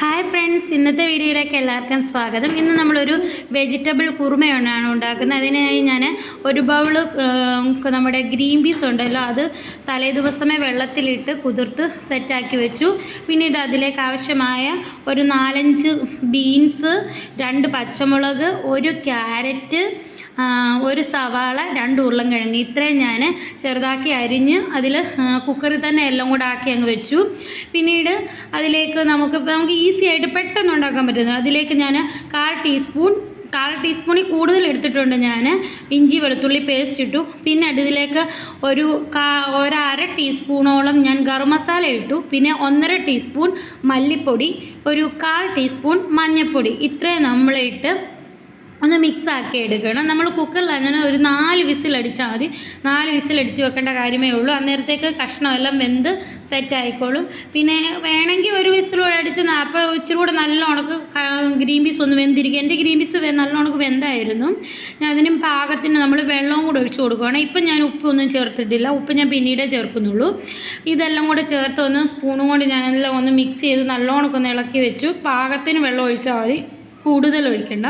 Hi friends ഇന്നത്തെ വീഡിയോയിലേക്ക് എല്ലാവർക്കും സ്വാഗതം. ഇന്ന് നമ്മളൊരു വെജിറ്റബിൾ കുറുമയാണ് ഉണ്ടാക്കുന്നത്. അതിനായി ഞാൻ ഒരു ബൗൾ നമ്മുടെ ഗ്രീൻ പീസ് ഉണ്ടല്ലോ അത് തലേ ദിവസമേ വെള്ളത്തിലിട്ട് കുതിർത്ത് സെറ്റാക്കി വെച്ചു. പിന്നീട് അതിലേക്ക് ആവശ്യമായ ഒരു നാലഞ്ച് ബീൻസ് രണ്ട് പച്ചമുളക് ഒരു ക്യാരറ്റ് ഒരു സവാള രണ്ട് ഉരുളൻകിഴങ്ങ് ഇത്രയും ഞാൻ ചെറുതാക്കി അരിഞ്ഞ് അതിൽ കുക്കറിൽ തന്നെ എല്ലാം കൂടെ ആക്കി അങ്ങ് വെച്ചു. പിന്നീട് അതിലേക്ക് നമുക്ക് നമുക്ക് ഈസി ആയിട്ട് പെട്ടെന്ന് ഉണ്ടാക്കാൻ പറ്റുന്നത്. അതിലേക്ക് ഞാൻ കാൽ ടീസ്പൂൺ കാൽ ടീസ്പൂണിൽ കൂടുതൽ എടുത്തിട്ടുണ്ട് ഞാൻ ഇഞ്ചി വെളുത്തുള്ളി പേസ്റ്റ് ഇട്ടു. പിന്നെ അതിലേക്ക് ഒരു കാ ഒരര ടീസ്പൂണോളം ഞാൻ ഗരം മസാല ഇട്ടു. പിന്നെ ഒന്നര ടീസ്പൂൺ മല്ലിപ്പൊടി ഒരു കാൽ ടീസ്പൂൺ മഞ്ഞൾപ്പൊടി ഇത്രയും നമ്മളിട്ട് ഒന്ന് മിക്സ് ആക്കി എടുക്കണം. നമ്മൾ കുക്കറിൽ അങ്ങനെ ഒരു നാല് വിസിൽ അടിച്ചാൽ മതി. നാല് വിസിൽ അടിച്ച് വെക്കേണ്ട കാര്യമേ ഉള്ളൂ. അന്നേരത്തേക്ക് കഷ്ണമെല്ലാം വെന്ത് സെറ്റ് ആയിക്കോളും. പിന്നെ വേണമെങ്കിൽ ഒരു വിസിലൂടെ അടിച്ച് അപ്പോൾ ഇച്ചിരി കൂടെ നല്ല ഉണക്ക് ഗ്രീൻ പീസ് ഒന്ന് വെന്തിരിക്കും. എന്റെ ഗ്രീൻ പീസ് നല്ല ഉണക്ക് വെന്തായിരുന്നു. ഞാൻ അതിനും പാകത്തിന് നമ്മൾ വെള്ളവും കൂടെ ഒഴിച്ച് കൊടുക്കുകയാണ് ഇപ്പം ഞാൻ ഉപ്പൊന്നും ചേർത്തിട്ടില്ല. ഉപ്പ് ഞാൻ പിന്നീടേ ചേർക്കുന്നുള്ളൂ. ഇതെല്ലാം കൂടെ ചേർത്ത് ഒന്ന് സ്പൂണും കൊണ്ട് ഞാനെല്ലാം ഒന്ന് മിക്സ് ചെയ്ത് നല്ലോണമൊക്കെ ഒന്ന് ഇളക്കി വെച്ചു. പാകത്തിന് വെള്ളം ഒഴിച്ചാൽ മതി. കൂടുതൽ ഒഴിക്കണ്ട.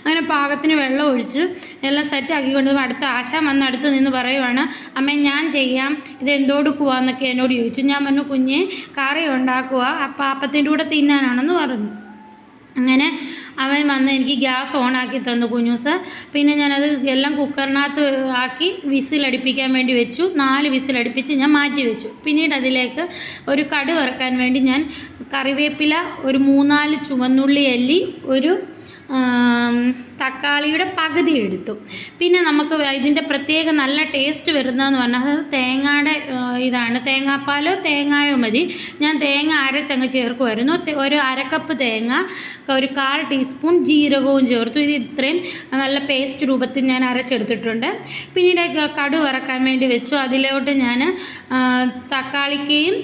അങ്ങനെ പാകത്തിന് വെള്ളം ഒഴിച്ച് എല്ലാം സെറ്റാക്കി കൊണ്ട് അടുത്ത ആശ വന്ന് അടുത്ത് നിന്ന് പറയുവാണ് അമ്മ ഞാൻ ചെയ്യാം. ഇത് എന്തോടുക്കുവാന്നൊക്കെ എന്നോട് ചോദിച്ചു. ഞാൻ പറഞ്ഞു കുഞ്ഞെ കറി ഉണ്ടാക്കുക അപ്പം അപ്പത്തിന്റെ കൂടെ തിന്നാനാണെന്ന് പറഞ്ഞു. അങ്ങനെ അവൻ വന്ന് എനിക്ക് ഗ്യാസ് ഓൺ ആക്കി തന്നു കുഞ്ഞൂസ് പിന്നെ ഞാനത് എല്ലാം കുക്കറിനകത്ത് ആക്കി വിസിലടിപ്പിക്കാൻ വേണ്ടി വെച്ചു. നാല് വിസിലടിപ്പിച്ച് ഞാൻ മാറ്റി വെച്ചു. പിന്നീട് അതിലേക്ക് ഒരു കടുവറക്കാൻ വേണ്ടി ഞാൻ കറിവേപ്പില ഒരു മൂന്നാൽ ചുവന്നുള്ളി അല്ലി ഒരു തക്കാളിയുടെ പകുതി എടുത്തു. പിന്നെ നമുക്ക് ഇതിന്റെ പ്രത്യേക നല്ല ടേസ്റ്റ് വരുന്നതെന്ന് പറഞ്ഞാൽ തേങ്ങയുടെ ഇതാണ്. തേങ്ങാപ്പാലോ തേങ്ങായോ മതി. ഞാൻ തേങ്ങ അരച്ചങ്ങ് ചേർക്കുമായിരുന്നു. ഒരു അരക്കപ്പ് തേങ്ങ ഒരു കാൽ ടീസ്പൂൺ ജീരകവും ചേർത്തു. ഇത് ഇത്രയും നല്ല പേസ്റ്റ് രൂപത്തിൽ ഞാൻ അരച്ചെടുത്തിട്ടുണ്ട്. പിന്നീട് കടു വറക്കാൻ വേണ്ടി വെച്ചു. അതിലോട്ട് ഞാൻ തക്കാളിക്കയും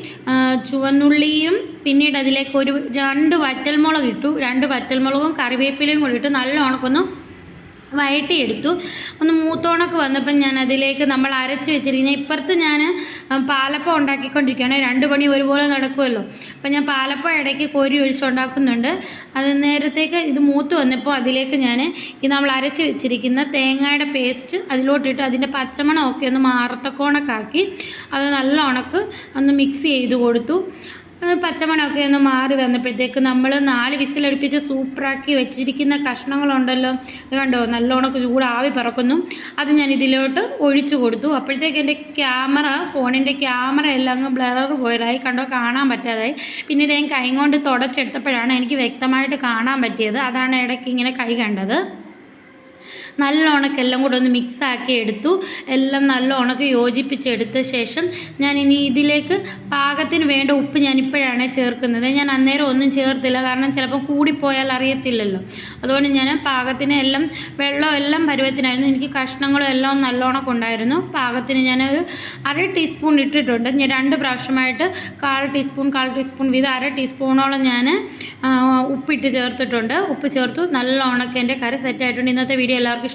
ചുവന്നുള്ളിയും പിന്നീട് അതിലേക്ക് ഒരു രണ്ട് വറ്റൽമുളക് ഇട്ടു. രണ്ട് വറ്റൽമുളകും കറിവേപ്പിലയും കൂടി ഇട്ട്. നല്ല ഉണക്കൊന്ന് വഴട്ടിയെടുത്തു ഒന്ന് മൂത്തോണക്ക് വന്നപ്പം ഞാൻ അതിലേക്ക് നമ്മൾ അരച്ച് വെച്ചിരിക്കുന്ന ഇപ്പുറത്ത് ഞാൻ പാലപ്പം ഉണ്ടാക്കിക്കൊണ്ടിരിക്കുകയാണ്. രണ്ട് പണി ഒരുപോലെ നടക്കുമല്ലോ. അപ്പം ഞാൻ പാലപ്പം ഇടയ്ക്ക് കോരി ഒഴിച്ചുണ്ടാക്കുന്നുണ്ട്. അത് നേരത്തേക്ക് ഇത് മൂത്ത് വന്നപ്പോൾ അതിലേക്ക് ഞാൻ ഈ നമ്മൾ അരച്ച് വെച്ചിരിക്കുന്ന തേങ്ങയുടെ പേസ്റ്റ് അതിലോട്ടിട്ട് അതിന്റെ പച്ചമണമൊക്കെ ഒന്ന് മാറത്തക്കോണക്കാക്കി അത് നല്ല ഉണക്ക് ഒന്ന് മിക്സ് ചെയ്ത് കൊടുത്തു. അത് പച്ചമണമൊക്കെ ഒന്ന് മാറി വന്നപ്പോഴത്തേക്ക് നമ്മൾ നാല് വിസിലടുപ്പിച്ച് സൂപ്പറാക്കി വെച്ചിരിക്കുന്ന കഷ്ണങ്ങളുണ്ടല്ലോ. കണ്ടോ? നല്ലോണക്ക് ചൂടാവി പറക്കുന്നു. അത് ഞാൻ ഇതിലോട്ട് ഒഴിച്ചു കൊടുത്തു. അപ്പോഴത്തേക്ക് എന്റെ ക്യാമറ ഫോണിന്റെ ക്യാമറ എല്ലാം അങ്ങ് ബ്ലറർ പോയതായി. കണ്ടോ? കാണാൻ പറ്റാതായി. പിന്നീട് ഞാൻ കൈ കൊണ്ട് തുടച്ചെടുത്തപ്പോഴാണ് എനിക്ക് വ്യക്തമായിട്ട് കാണാൻ പറ്റിയത്. അതാണ് ഇടയ്ക്ക് ഇങ്ങനെ കൈ കണ്ടത്. നല്ല ഉണക്ക് എല്ലാം കൂടെ ഒന്ന് മിക്സ് ആക്കി എടുത്തു. എല്ലാം നല്ല ഉണക്ക് യോജിപ്പിച്ചെടുത്ത ശേഷം ഞാൻ ഇനി ഇതിലേക്ക് പാകത്തിന് വേണ്ട ഉപ്പ് ഞാൻ ഇപ്പോഴാണ് ചേർക്കുന്നത്. ഞാൻ അന്നേരം ഒന്നും ചേർത്തില്ല. കാരണം ചിലപ്പോൾ കൂടിപ്പോയാൽ അറിയത്തില്ലല്ലോ. അതുകൊണ്ട് ഞാൻ പാകത്തിന് എല്ലാം വെള്ളം എല്ലാം പരുവത്തിനായിരുന്നു. എനിക്ക് കഷ്ണങ്ങളും എല്ലാം നല്ലോണക്ക് ഉണ്ടായിരുന്നു. പാകത്തിന് ഞാൻ അര ടീസ്പൂൺ ഇട്ടിട്ടുണ്ട്. ഞാൻ രണ്ട് പ്രാവശ്യമായിട്ട് കാൽ ടീസ്പൂൺ കാൽ ടീസ്പൂൺ വീതം അര ടീസ്പൂണോളം ഞാൻ ഉപ്പിട്ട് ചേർത്തിട്ടുണ്ട്. ഉപ്പ് ചേർത്തു. നല്ല ഉണക്ക് എന്റെ കറി സെറ്റായിട്ടുണ്ട്. ഇന്നത്തെ വീഡിയോ എല്ലാവർക്കും